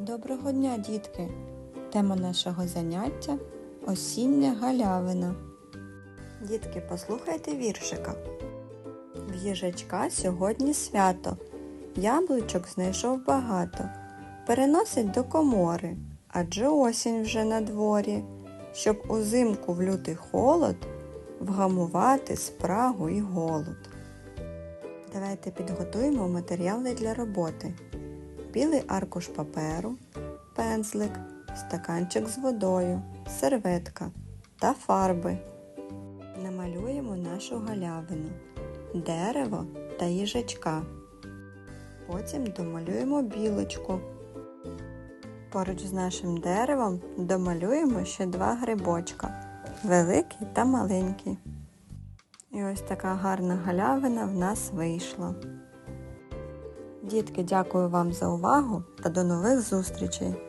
Доброго дня, дітки! Тема нашого заняття осіння галявина. Дітки, послухайте віршика. В їжачка сьогодні свято. Яблучок знайшов багато. Переносить до комори, адже осінь вже на дворі, щоб узимку в лютий холод вгамувати спрагу і голод. Давайте підготуємо матеріали для роботи білий аркуш паперу, пензлик, стаканчик з водою, серветка та фарби. Намалюємо нашу галявину, дерево та їжачка. Потім домалюємо білочку. Поруч з нашим деревом домалюємо ще два грибочка великий та маленький. І ось така гарна галявина в нас вийшла. Дітки, дякую вам за увагу та до нових зустрічей!